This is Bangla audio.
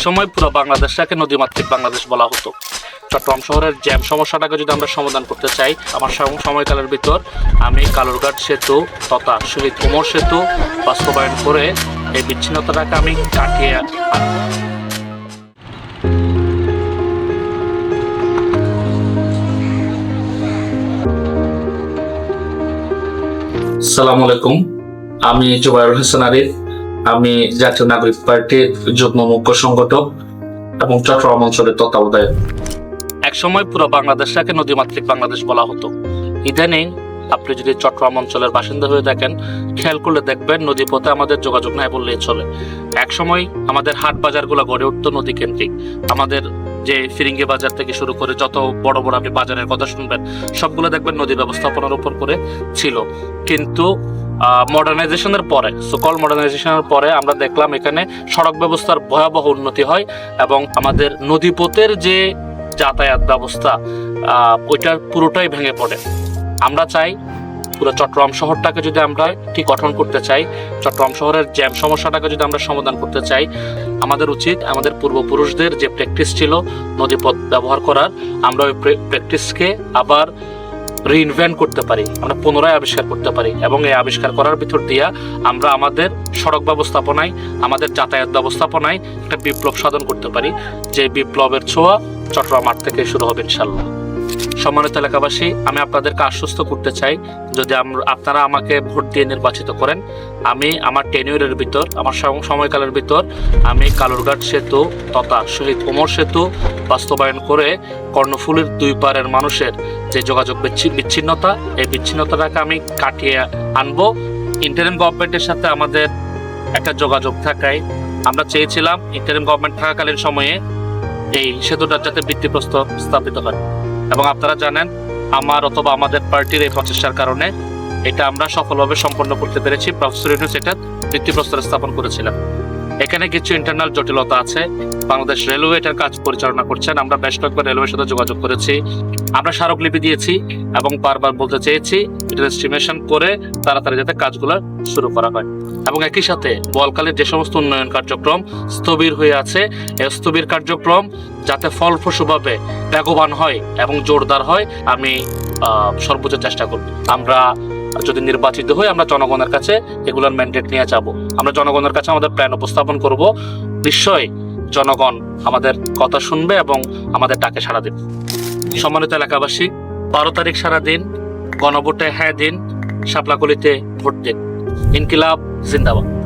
একসময় পুরো বাংলাদেশটাকে নদীমাতৃক বাংলাদেশ বলা হতো। চট্টগ্রাম শহরের জ্যাম সমস্যাটাকে যদি আমরা সমাধান করতে চাই, আমার সম- সময়কালের ভিতর আমি কালুরঘাট সেতু তথা শহীদ কোমর সেতু বাস্তবায়ন করে এই বিচ্ছিন্নতাটাকে আমি কাটিয়ে। আসসালামু আলাইকুম। আমি জুবাইর হোসেন আরিফ। আমি জাতীয় নাগরিক পার্টির যুগ্ম মুখ্য সংগঠক এবং চট্টগ্রাম অঞ্চলের তত্ত্বাবধায়ক। একসময় পুরো বাংলাদেশটাকে নদীমাতৃক বাংলাদেশ বলা হতো। ইদানিং আপনি যদি চট্টগ্রাম অঞ্চলের বাসিন্দা হয়ে দেখেন খেয়াল করলে দেখবেন নদী পথে আমাদের যোগাযোগ নাই বললেই চলে। এক সময় আমাদের হাট বাজারগুলো গড়ে উঠত নদী কেন্দ্রিক। আমাদের যে ফিরিঙ্গি বাজার থেকে শুরু করে যত বড় বড় আপনি বাজারের কথা শুনবেন, সবগুলো দেখবেন নদী ব্যবস্থাপনার উপর করে ছিল। কিন্তু মডার্নাইজেশনের পরে সকল মডার্নাইজেশনের পরে আমরা দেখলাম এখানে সড়ক ব্যবস্থার ভয়াবহ উন্নতি হয় এবং আমাদের নদীপথের যে যাতায়াত ব্যবস্থা ওইটার পুরোটাই ভেঙে পড়ে। আমরা চাই পুরো চট্টগ্রাম শহরটাকে যদি আমরা ঠিক গঠন করতে চাই, চট্টগ্রাম শহরের জ্যাম সমস্যাটাকে যদি আমরা সমাধান করতে চাই, আমাদের উচিত আমাদের পূর্বপুরুষদের যে প্র্যাকটিস ছিল নদীপথ ব্যবহার করার, আমরা ওই প্র্যাকটিসকে আবার রিইনভেন্ট করতে পারি, আমরা পুনরায় আবিষ্কার করতে পারি এবং এই আবিষ্কার করার ভিতর দিয়া আমরা আমাদের সড়ক ব্যবস্থাপনায়, আমাদের যাতায়াত ব্যবস্থাপনায় একটা বিপ্লব সাধন করতে পারি, যে বিপ্লবের ছোঁয়া চট্টগ্রাম মাঠ থেকে শুরু হবে ইনশাল্লাহ সম্মানিত এলাকাবাসী, আমি আপনাদেরকে আশ্বস্ত করতে চাই যদি আপনারা আমাকে ভোট দিয়ে নির্বাচিত করেন, আমি আমার টেনিউরের ভিতর, আমার সময়কালের ভিতর, আমি কালুরঘাট সেতু তথা শহীদ কোমর সেতু বাস্তবায়ন করে কর্ণফুলির দুই পারের মানুষের যে যোগাযোগ বিচ্ছি- বিচ্ছিন্নতা, এই বিচ্ছিন্নতাটাকে আমি কাটিয়ে আনব। ইন্টারিম গভর্নমেন্টের সাথে আমাদের একটা যোগাযোগ থাকায় আমরা চেয়েছিলাম ইন্টারিম গভর্নমেন্ট থাকাকালীন সময়ে এই সেতুটা যাতে ভিত্তিপ্রস্তর স্থাপিত হয়। এবং আপনারা জানেন, আমার অথবা আমাদের পার্টির এই প্রচেষ্টার কারণে এটা আমরা সফলভাবে সম্পন্ন করতে পেরেছি। প্রফেসর ইউনুস এটা ভিত্তিপ্রস্তর স্থাপন করেছিলেন। এখানে কিছু ইন্টারনাল জটিলতা আছে। বাংলাদেশ রেলওয়ে এটার কাজ পরিচালনা করছেন। আমরা বেশ কয়েকবার রেলওয়ের সাথে যোগাযোগ করেছি। আমরা স্মারকলিপি দিয়েছি এবং বারবার বলতে চেয়েছি এটা এস্টিমেশন করে তাড়াতাড়ি যাতে কাজগুলো শুরু করা হয়। এবং একই সাথে বলকালের যে সমস্ত উন্নয়ন কার্যক্রম স্থবির হয়ে আছে স্থবির কার্যক্রম যাতে ফলপ্রসূভাবে বেগবান হয় এবং জোরদার হয়, আমি সর্বোচ্চ চেষ্টা করব। আমরা যদি নির্বাচিত হই, আমরা জনগণের কাছে এগুলোর ম্যান্ডেট নিয়ে যাব। আমরা জনগণের কাছে আমাদের প্ল্যান উপস্থাপন করব। নিশ্চয়ই জনগণ আমাদের কথা শুনবে এবং আমাদের ডাকে সারা দেবে। সম্মানিত এলাকাবাসী, বারো তারিখ সারা দিন, গণভোটে হ্যাঁ দিন, শাপলাকলিতে ভোট দিন। ইনকিলাব জিন্দাবাদ।